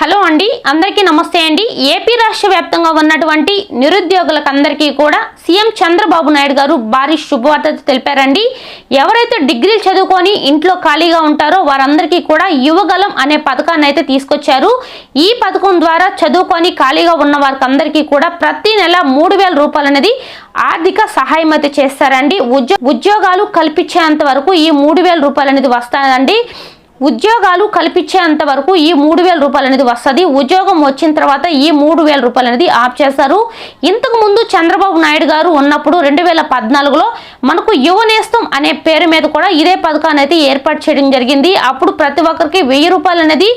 Hello అండి అందరికీ నమస్తే అండి. ఏపీ రాష్ట్ర వ్యాప్తంగా ఉన్నటువంటి నిరుద్యోగులకు అందరికీ కూడా సీఎం చంద్రబాబు నాయుడు గారు భారీ శుభవార్త తెలిపారండి. ఎవరైతే డిగ్రీలు చదువుకొని ఇంట్లో ఖాళీగా ఉంటారో వారందరికీ కూడా యువగలం అనే పథకాన్ని అయితే తీసుకొచ్చారు. ఈ పథకం ద్వారా చదువుకొని ఖాళీగా ఉన్న వారికి అందరికీ కూడా ప్రతి నెల మూడు వేల రూపాయలు అనేది ఆర్థిక సహాయం అయితే చేస్తారండి. ఉద్యో ఉద్యోగాలు కల్పించేంత వరకు ఈ మూడు వేల రూపాయలు అనేది వస్తాయండి. ఉద్యోగాలు కల్పించేంత వరకు ఈ మూడు వేల రూపాయలు అనేది వస్తుంది. ఉద్యోగం వచ్చిన తర్వాత ఈ మూడు వేల రూపాయలు అనేది ఆప్ చేస్తారు. ఇంతకు ముందు చంద్రబాబు నాయుడు గారు ఉన్నప్పుడు రెండు వేల పద్నాలుగులో మనకు యువనేస్తం అనే పేరు మీద కూడా ఇదే పథకాన్ని అయితే ఏర్పాటు చేయడం జరిగింది. అప్పుడు ప్రతి ఒక్కరికి వెయ్యి రూపాయలు అనేది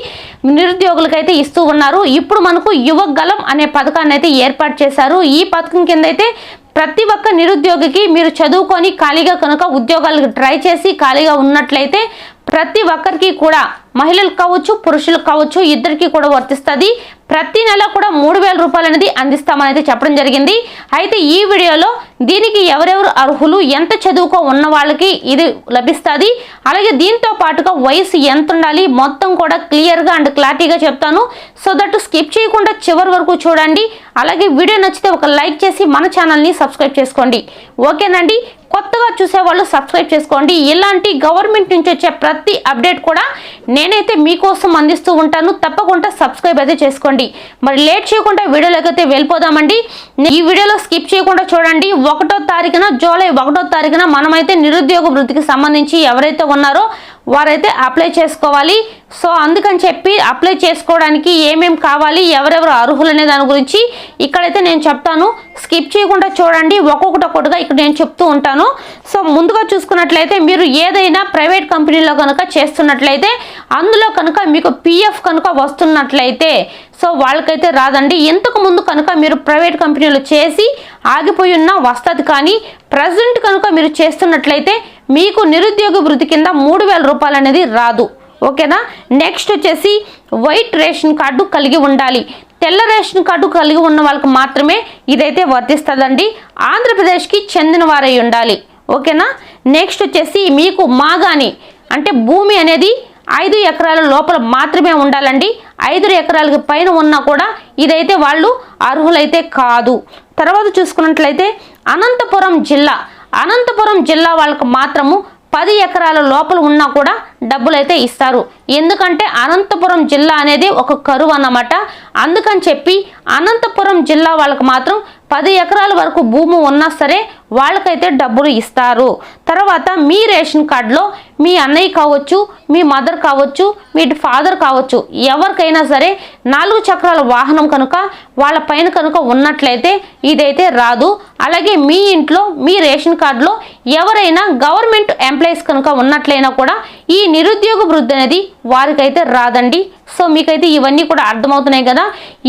నిరుద్యోగులకైతే ఇస్తూ ఉన్నారు. ఇప్పుడు మనకు యువగలం అనే పథకాన్ని అయితే ఏర్పాటు చేశారు. ఈ పథకం కింద అయితే ప్రతి ఒక్క నిరుద్యోగికి మీరు చదువుకొని ఖాళీగా కనుక ఉద్యోగాలకు ట్రై చేసి ఖాళీగా ఉన్నట్లయితే ప్రతి ఒక్కరికి కూడా మహిళలు కావచ్చు పురుషులు కావచ్చు ఇద్దరికి కూడా వర్తిస్తుంది. ప్రతి నెల కూడా మూడు వేల రూపాయలు అనేది అందిస్తామని అయితే చెప్పడం జరిగింది. అయితే ఈ వీడియోలో దీనికి ఎవరెవరు అర్హులు ఎంత చదువుకో ఉన్న వాళ్ళకి ఇది లభిస్తుంది. అలాగే దీంతో పాటుగా వయసు ఎంత ఉండాలి మొత్తం కూడా క్లియర్గా అండ్ క్లారిటీగా చెప్తాను. సో దట్ స్కిప్ చేయకుండా చివరి వరకు చూడండి. అలాగే వీడియో నచ్చితే ఒక లైక్ చేసి మన ఛానల్ని సబ్స్క్రైబ్ చేసుకోండి. ఓకేనండి? కొత్తగా చూసేవాళ్ళు సబ్స్క్రైబ్ చేసుకోండి. ఇలాంటి గవర్నమెంట్ నుంచి వచ్చే ప్రతి అప్డేట్ కూడా నేనైతే మీకోసం అందిస్తూ ఉంటాను. తప్పకుండా సబ్స్క్రైబ్ అయితే చేసుకోండి. మరి లేట్ చేయకుండా వీడియోలోకి అయితే వెళ్ళిపోదామండి. ఈ వీడియోలో స్కిప్ చేయకుండా చూడండి. ఒకటో తారీఖున జూలై ఒకటో తారీఖున మనమైతే నిరుద్యోగ వృద్ధికి సంబంధించి ఎవరైతే ఉన్నారో వారైతే అప్లై చేసుకోవాలి. సో అందుకని చెప్పి అప్లై చేసుకోవడానికి ఏమేం కావాలి ఎవరెవరు అర్హులు అనే దాని గురించి ఇక్కడైతే నేను చెప్తాను. స్కిప్ చేయకుండా చూడండి. ఒక్కొక్కటి ఒక్కొక్కటిగా ఇక్కడ నేను చెప్తూ ఉంటాను. సో ముందుగా చూసుకున్నట్లయితే మీరు ఏదైనా ప్రైవేట్ కంపెనీలో కనుక చేస్తున్నట్లయితే అందులో కనుక మీకు పిఎఫ్ కనుక వస్తున్నట్లయితే సో వాళ్ళకైతే రాదండి. ఇంతకు ముందు కనుక మీరు ప్రైవేట్ కంపెనీలు చేసి ఆగిపోయి ఉన్నా వస్తుంది కానీ ప్రజెంట్ కనుక మీరు చేస్తున్నట్లయితే మీకు నిరుద్యోగ వృత్తి కింద మూడు వేల రూపాయలు అనేది రాదు. ఓకేనా? నెక్స్ట్ వచ్చేసి వైట్ రేషన్ కార్డు కలిగి ఉండాలి. తెల్ల రేషన్ కార్డు కలిగి ఉన్న వాళ్ళకి మాత్రమే ఇదైతే వర్తిస్తుందండి. ఆంధ్రప్రదేశ్కి చెందిన వారై ఉండాలి. ఓకేనా? నెక్స్ట్ వచ్చేసి మీకు మాగాని అంటే భూమి అనేది ఐదు ఎకరాల లోపల మాత్రమే ఉండాలండి. ఐదు ఎకరాలకి పైన ఉన్నా కూడా ఇదైతే వాళ్ళు అర్హులైతే కాదు. తర్వాత చూసుకున్నట్లయితే అనంతపురం జిల్లా అనంతపురం జిల్లా వాళ్ళకు మాత్రము పది ఎకరాల లోపల ఉన్నా కూడా డబ్బులైతే ఇస్తారు. ఎందుకంటే అనంతపురం జిల్లా అనేది ఒక కరువు అన్నమాట. అందుకని చెప్పి అనంతపురం జిల్లా వాళ్ళకు మాత్రం పది ఎకరాల వరకు భూమి ఉన్నా సరే వాళ్ళకైతే డబ్బులు ఇస్తారు. తర్వాత మీ రేషన్ కార్డులో మీ అన్నయ్య కావచ్చు మీ మదర్ కావచ్చు మీ ఫాదర్ కావచ్చు ఎవరికైనా సరే నాలుగు చక్రాల వాహనం కనుక వాళ్ళ పైన కనుక ఉన్నట్లయితే ఇదైతే రాదు. అలాగే మీ ఇంట్లో మీ రేషన్ కార్డులో ఎవరైనా గవర్నమెంట్ ఎంప్లాయీస్ కనుక ఉన్నట్లయినా కూడా ఈ నిరుద్యోగ వృద్ధి అనేది వారికైతే రాదండి. సో మీకైతే ఇవన్నీ కూడా అర్థమవుతున్నాయి కదా.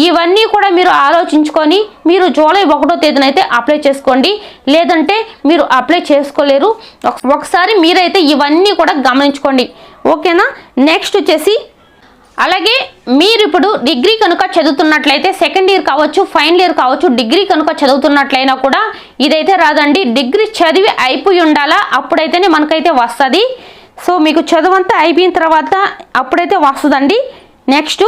ఇవన్నీ కూడా మీరు ఆలోచించుకొని మీరు జూలై ఒకటో తేదీన అయితే అప్లై చేసుకోండి. లేదంటే మీరు అప్లై చేసుకోలేరు. ఒకసారి మీరైతే ఇవన్నీ కూడా గమనించుకోండి. ఓకేనా? నెక్స్ట్ వచ్చేసి అలాగే మీరు ఇప్పుడు డిగ్రీ కనుక చదువుతున్నట్లయితే సెకండ్ ఇయర్ కావచ్చు ఫైనల్ ఇయర్ కావచ్చు డిగ్రీ కనుక చదువుతున్నట్లయినా కూడా ఇదైతే రాదండి. డిగ్రీ చదివి అయిపోయి ఉండాలా? అప్పుడైతేనే మనకైతే వస్తుంది. సో మీకు చదువంతా అయిపోయిన తర్వాత అప్పుడైతే వస్తుందండి. నెక్స్ట్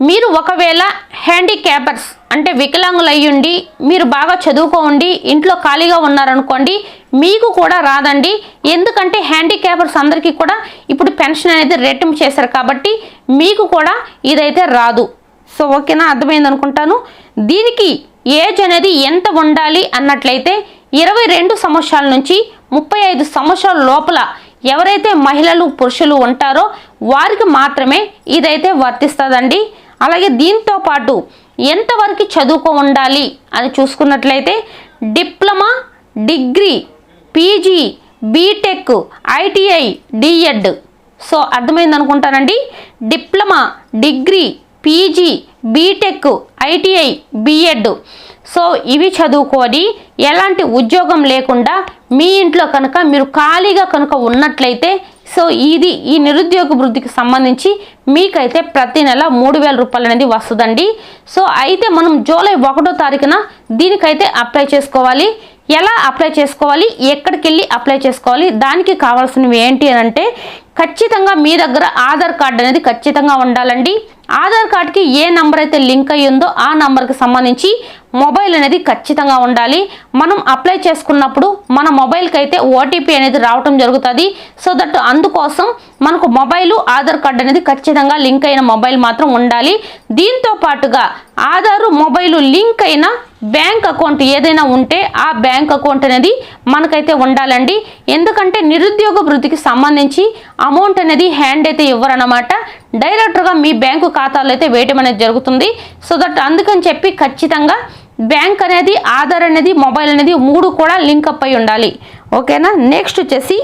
మీరు ఒకవేళ హ్యాండిక్యాపర్స్ అంటే వికలాంగులు అయ్యుండి మీరు బాగా చదువుకోండి ఇంట్లో ఖాళీగా ఉన్నారనుకోండి మీకు కూడా రాదండి. ఎందుకంటే హ్యాండిక్యాపర్స్ అందరికీ కూడా ఇప్పుడు పెన్షన్ అనేది రెట్టింపు చేశారు కాబట్టి మీకు కూడా ఇదైతే రాదు. సో ఓకేనా? అర్థమైంది అనుకుంటాను. దీనికి ఏజ్ అనేది ఎంత ఉండాలి అన్నట్లయితే ఇరవై రెండు సంవత్సరాల నుంచి ముప్పై ఐదు సంవత్సరాల లోపల ఎవరైతే మహిళలు పురుషులు ఉంటారో వారికి మాత్రమే ఇదైతే వర్తిస్తుందండి. అలాగే దీంతో పాటు ఎంతవరకు చదువుకో ఉండాలి అని చూసుకున్నట్లయితే diploma degree PG BTech ITI DEd. So అర్థమైంది అనుకుంటానండి diploma degree PG BTech ITI BEd. So ఇవి చదువుకొని ఎలాంటి ఉద్యోగం లేకుండా మీ ఇంట్లో కనుక మీరు ఖాళీగా కనుక ఉన్నట్లయితే సో ఇది ఈ నిరుద్యోగ వృద్ధికి సంబంధించి మీకైతే ప్రతి నెల మూడు వేల రూపాయలు అనేది వస్తుందండి. సో అయితే మనం జూలై ఒకటో తారీఖున దీనికైతే అప్లై చేసుకోవాలి. ఎలా అప్లై చేసుకోవాలి? ఎక్కడికి వెళ్ళి అప్లై చేసుకోవాలి? దానికి కావాల్సినవి ఏంటి అని అంటే ఖచ్చితంగా మీ దగ్గర ఆధార్ కార్డు అనేది ఖచ్చితంగా ఉండాలండి. ఆధార్ కార్డ్కి ఏ నంబర్ అయితే లింక్ అయ్యి ఉందో ఆ నంబర్కి సంబంధించి మొబైల్ అనేది ఖచ్చితంగా ఉండాలి. మనం అప్లై చేసుకున్నప్పుడు మన మొబైల్కి అయితే ఓటీపీ అనేది రావటం జరుగుతుంది. సో దట్ అందుకోసం మనకు మొబైల్ ఆధార్ కార్డ్ అనేది ఖచ్చితంగా లింక్ అయిన మొబైల్ మాత్రం ఉండాలి. దీంతో పాటుగా ఆధారు మొబైల్ లింక్ అయిన బ్యాంక్ అకౌంట్ ఏదైనా ఉంటే ఆ బ్యాంక్ అకౌంట్ అనేది మనకైతే ఉండాలండి. ఎందుకంటే నిరుద్యోగ వృత్తికి సంబంధించి అమౌంట్ అనేది హ్యాండ్ అయితే ఇవ్వరన్నమాట. డైరెక్ట్గా మీ బ్యాంకు ఖాతాలో అయితే వేయటం అనేది జరుగుతుంది. సో దట్ అందుకని చెప్పి ఖచ్చితంగా బ్యాంక్ అనేది ఆధార్ అనేది మొబైల్ అనేది మూడు కూడా లింక్ అప్ అయి ఉండాలి. ఓకేనా? నెక్స్ట్ వచ్చేసి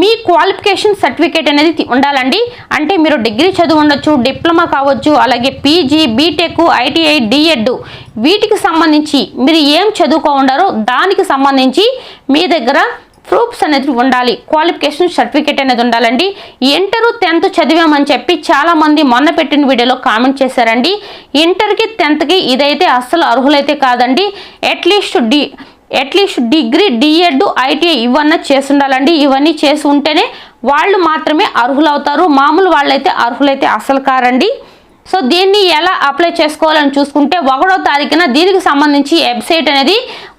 మీ క్వాలిఫికేషన్ సర్టిఫికేట్ అనేది ఉండాలండి. అంటే మీరు డిగ్రీ చదువు ఉండొచ్చు డిప్లొమా కావచ్చు అలాగే పీజీ బీటెక్ ఐటీఐ డిఎడ్ వీటికి సంబంధించి మీరు ఏం చదువుకో ఉండారో దానికి సంబంధించి మీ దగ్గర ప్రూఫ్స్ అనేది ఉండాలి క్వాలిఫికేషన్ సర్టిఫికేట్ అనేది ఉండాలండి. ఇంటరు టెన్త్ చదివామని చెప్పి చాలామంది మొన్న పెట్టిన వీడియోలో కామెంట్ చేశారండి. ఇంటర్కి టెన్త్కి ఇదైతే అస్సలు అర్హులైతే కాదండి. At least D at least degree DEd ITI ఇవన్నీ చేసి ఉండాలండి. ఇవన్నీ చేసి ఉంటేనే వాళ్ళు మాత్రమే అర్హులవుతారు. మామూలు వాళ్ళైతే అర్హులైతే అసలు కారండి. సో దీన్ని ఎలా అప్లై చేసుకోవాలని చూసుకుంటే ఒకటో తారీఖున దీనికి సంబంధించి వెబ్సైట్ అనేది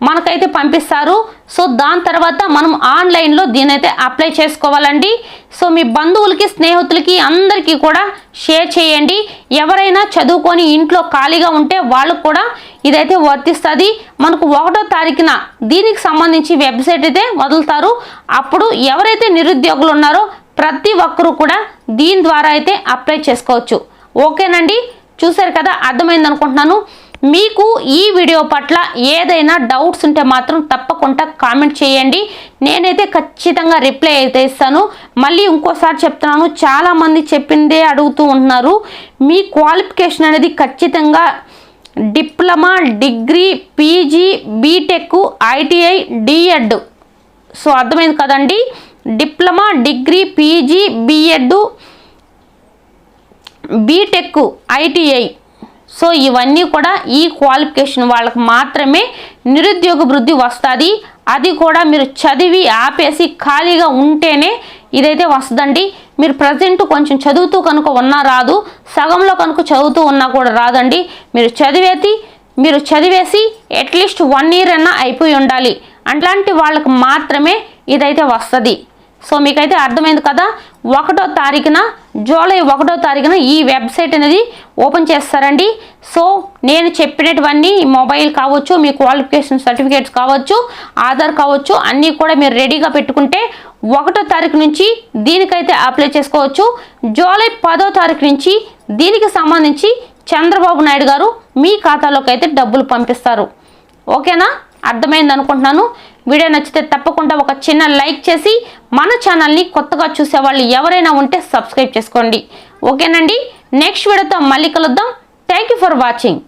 మనకైతే పంపిస్తారు. సో దాని తర్వాత మనం ఆన్లైన్లో దీనైతే అప్లై చేసుకోవాలండి. సో మీ బంధువులకి స్నేహితులకి అందరికీ కూడా షేర్ చేయండి. ఎవరైనా చదువుకొని ఇంట్లో ఖాళీగా ఉంటే వాళ్ళకు కూడా ఇదైతే వర్తిస్తుంది. మనకు ఒకటో తారీఖున దీనికి సంబంధించి వెబ్సైట్ అయితే వదులుతారు. అప్పుడు ఎవరైతే నిరుద్యోగులు ఉన్నారో ప్రతి ఒక్కరూ కూడా దీని ద్వారా అయితే అప్లై చేసుకోవచ్చు. ఓకేనండి? చూసారు కదా? అర్థమైంది అనుకుంటున్నాను మీకు ఈ వీడియో పట్ల ఏదైనా డౌట్స్ ఉంటే మాత్రం తప్పకుండా కామెంట్ చేయండి. నేనైతే ఖచ్చితంగా రిప్లై అయితే ఇస్తాను. మళ్ళీ ఇంకోసారి చెప్తున్నాను చాలామంది చెప్పిందే అడుగుతూ ఉంటున్నారు. మీ క్వాలిఫికేషన్ అనేది ఖచ్చితంగా diploma degree PG BTech ITI DEd. So అర్థమైంది కదండి? Diploma degree PG BEd BTech ITI. So ఇవన్నీ కూడా ఈ క్వాలిఫికేషన్ వాళ్ళకి మాత్రమే నిరుద్యోగ వృద్ధి వస్తుంది. అది కూడా మీరు చదివి ఆపేసి ఖాళీగా ఉంటేనే ఇదైతే వస్తుందండి. మీరు ప్రజెంట్ కొంచెం చదువుతూ కనుక ఉన్నా రాదు. సగంలో కనుక చదువుతూ ఉన్నా కూడా రాదండి. మీరు చదివేసి మీరు చదివేసి అట్లీస్ట్ వన్ ఇయర్ అన్నా అయిపోయి ఉండాలి. అట్లాంటి వాళ్ళకి మాత్రమే ఇదైతే వస్తుంది. సో మీకైతే అర్థమైంది కదా? ఒకటో తారీఖున జూలై ఒకటో తారీఖున ఈ వెబ్సైట్ అనేది ఓపెన్ చేస్తారండి. సో నేను చెప్పినటువన్నీ మొబైల్ కావచ్చు మీ క్వాలిఫికేషన్ సర్టిఫికేట్స్ కావచ్చు ఆధార్ కావచ్చు అన్నీ కూడా మీరు రెడీగా పెట్టుకుంటే ఒకటో తారీఖు నుంచి దీనికైతే అప్లై చేసుకోవచ్చు. జూలై పదో తారీఖు నుంచి దీనికి సంబంధించి చంద్రబాబు నాయుడు గారు మీ ఖాతాలోకి అయితే డబ్బులు పంపిస్తారు. ఓకేనా? అర్థమైంది అనుకుంటున్నాను వీడియో నచ్చితే తప్పకుండా ఒక చిన్న లైక్ చేసి మన ఛానల్ని కొత్తగా చూసే వాళ్ళు ఎవరైనా ఉంటే సబ్స్క్రైబ్ చేసుకోండి. ఓకేనండి? నెక్స్ట్ వీడియోతో మళ్ళీ కలుద్దాం. Thank you for watching